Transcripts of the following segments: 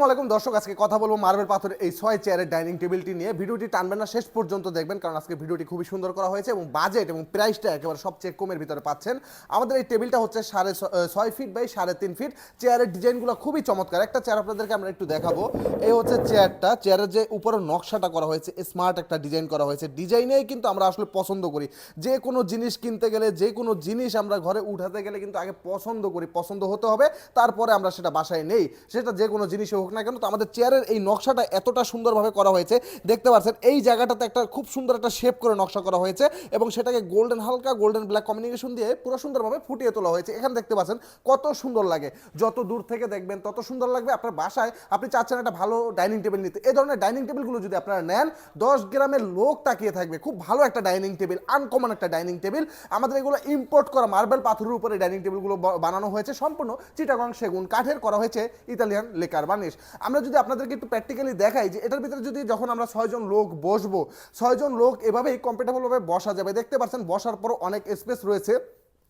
আসসালামাইকুম দর্শক, আজকে কথা বলব মার্বেল পাথরের এই ছয় চেয়ারের ডাইনিং টেবিলটি নিয়ে। ভিডিওটি টানবেন না, শেষ পর্যন্ত দেখবেন, কারণ আজকে ভিডিওটি খুবই সুন্দর করা হয়েছে এবং বাজেট এবং প্রাইসটা একেবারে সবচেয়ে কমের ভিতরে পাচ্ছেন। আমাদের এই টেবিলটা হচ্ছে সাড়ে ছয় ফিট বাই সাড়ে তিন ফিট চেয়ারের ডিজাইনগুলো খুবই চমৎকার। একটা চেয়ার আপনাদেরকে আমরা একটু দেখাবো। এই হচ্ছে চেয়ারটা চেয়ারের যে উপরে নকশাটা করা হয়েছে স্মার্ট একটা ডিজাইন করা হয়েছে। ডিজাইনেই কিন্তু আমরা আসলে পছন্দ করি। যে কোনো জিনিস কিনতে গেলে, যে কোনো জিনিস আমরা ঘরে উঠাতে গেলে কিন্তু আগে পছন্দ করি, পছন্দ হতে হবে। তারপরে আমরা সেটা বাসায় নেই। সেটা যে কোনো জিনিস হোক না কেন, তো আমাদের চেয়ারের এই নকশাটা এতটা সুন্দরভাবে করা হয়েছে। দেখতে পাচ্ছেন, এই জায়গাটাতে একটা খুব সুন্দর একটা শেপ করে নকশা করা হয়েছে এবং সেটাকে গোল্ডেন হালকা গোল্ডেন ব্ল্যাক কম্বিনেশন দিয়ে পুরো সুন্দরভাবে ফুটিয়ে তোলা হয়েছে। এখানে দেখতে পাচ্ছেন, কত সুন্দর লাগে। যত দূর থেকে দেখবেন, তত সুন্দর লাগবে। আপনার বাসায় আপনি চাচ্ছেন একটা ভালো ডাইনিং টেবিল নিতে। এই ধরনের ডাইনিং টেবিলগুলো যদি আপনারা নেন, দশ গ্রামের লোক তাকিয়ে থাকবে। খুব ভালো একটা ডাইনিং টেবিল আনকমন একটা ডাইনিং টেবিল আমাদের এগুলো ইম্পোর্ট করা মার্বেল পাথরের উপরে ডাইনিং টেবিলগুলো বানানো হয়েছে। সম্পূর্ণ চিটাগং সেগুন কাঠের করা হয়েছে ইতালিয়ান লেকার বার্নিশ আমরা যদি আপনাদেরকে একটু প্র্যাকটিক্যালি দেখাই যে এটার ভিতরে যদি যখন আমরা ছয়জন লোক বসবো, ছয়জন লোক এভাবেই কমফোর্টেবলভাবে বসা যাবে। দেখতে পাচ্ছেন, বসার পর অনেক স্পেস রয়েছে।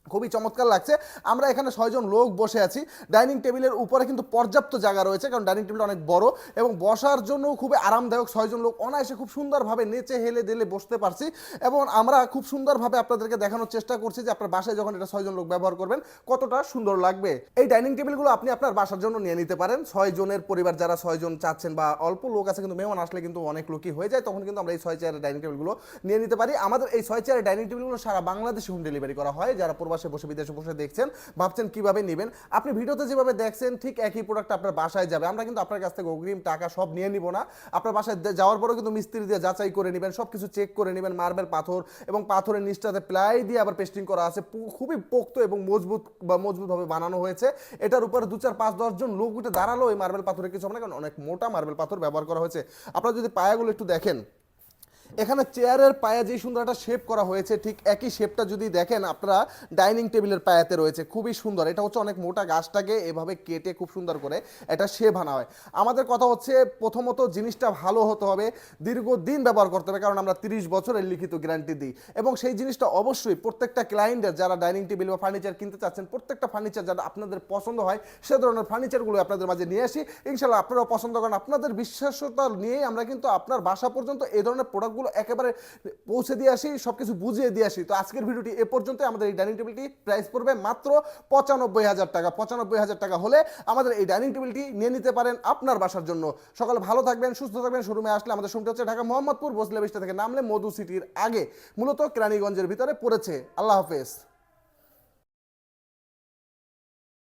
খুবই চমৎকার লাগছে। আমরা এখানে ছয়জন লোক বসে আছি। ডাইনিং টেবিলের উপরে কিন্তু পর্যাপ্ত জায়গা রয়েছে, কারণ ডাইনিং টেবিলটা অনেক বড় এবং বসার জন্য খুবই আরামদায়ক ছয়জন লোক অনায়াসে খুব সুন্দরভাবে নেচে হেলে দেলে বসতে পারছি এবং আমরা খুব সুন্দরভাবে আপনাদেরকে দেখানোর চেষ্টা করছি যে আপনার বাসায় যখন এটা ছয়জন লোক ব্যবহার করবেন, কতটা সুন্দর লাগবে। এই ডাইনিং টেবিলগুলো আপনি আপনার বাসার জন্য নিয়ে নিতে পারেন। ছয়জনের পরিবার যারা ছয়জন চাচ্ছেন বা অল্প লোক আছে কিন্তু মেহমান আসলে কিন্তু অনেক লোকই হয়ে যায়, তখন কিন্তু আমরা এই ছয় চেয়ারের ডাইনিং টেবিলগুলো নিয়ে নিতে পারি। আমাদের এই ছয় চেয়ারের ডাইনিং টেবিলগুলো সারা বাংলাদেশে হোম ডেলিভারি করা হয়, যারা প্রবাসে বসে, বিদেশে বসে দেখছেন, ভাবছেন কীভাবে নেবেন। আপনি ভিডিওতে যেভাবে দেখছেন, ঠিক একই প্রোডাক্ট আপনার বাসায় যাবে। আমরা কিন্তু আপনার কাছ থেকে অগ্রিম টাকা সব নিয়ে নিব না। আপনার বাসায় যাওয়ার পরেও কিন্তু মিস্ত্রি দিয়ে যাচাই করে নেবেন সব কিছু চেক করে নেবেন, মার্বেল পাথর এবং পাথরের নিচটাতে প্লাই দিয়ে আবার পেস্টিং করা আছে। খুবই পোক্ত এবং মজবুত বা মজবুতভাবে বানানো হয়েছে। এটার উপরে দু চার পাঁচ দশজন লোক উঠে দাঁড়াল এই মার্বেল পাথরের কিছু হবে না, কারণ অনেক মোটা মার্বেল পাথর ব্যবহার করা হয়েছে। আপনারা যদি পায়াগুলো একটু দেখেন এখানে চেয়ারের পায়া যে সুন্দর একটা শেপ করা হয়েছে, ঠিক একই শেপটা যদি দেখেন, আপনারা ডাইনিং টেবিলের পায়াতে রয়েছে। খুবই সুন্দর। এটা হচ্ছে অনেক মোটা গাছটাকে এভাবে কেটে খুব সুন্দর করে এটা শেপ আনা হয়। আমাদের কথা হচ্ছে, প্রথমত জিনিসটা ভালো হতে হবে, দীর্ঘদিন ব্যবহার করতে হবে, কারণ আমরা তিরিশ বছরের লিখিত গ্যারান্টি দিই। এবং সেই জিনিসটা অবশ্যই প্রত্যেকটা ক্লায়েন্টের যারা ডাইনিং টেবিল বা ফার্নিচার কিনতে চাচ্ছেন, প্রত্যেকটা ফার্নিচার যারা আপনাদের পছন্দ হয়, সে ধরনের ফার্নিচারগুলো আপনাদের মাঝে নিয়ে আসি। ইনশাল্লাহ আপনারাও পছন্দ করেন। আপনাদের বিশ্বাসতা নিয়েই আমরা কিন্তু আপনার বাসা পর্যন্ত এই ধরনের প্রোডাক্টগুলো একেবারে পৌঁছে দিয়ে আসি, সবকিছু বুঝিয়ে দিয়ে আসি। তো আজকের ভিডিওটি এ পর্যন্ত আমাদের এই ডাইনিং টেবিলটি প্রাইস পড়বে মাত্র পঁচানব্বই হাজার টাকা। পঁচানব্বই হাজার টাকা হলে আমাদের এই ডাইনিং টেবিলটি নিয়ে নিতে পারেন আপনার বাসার জন্য। সকালে ভালো থাকবেন, সুস্থ থাকবেন। শোরুমে আসলে আমাদের শুনতে হচ্ছে ঢাকা মোহাম্মদপুর বসলে বিশটা থেকে নামলে মধু সিটির আগে, মূলত কেরানীগঞ্জের ভিতরে পড়েছে। আল্লাহ হাফেজ।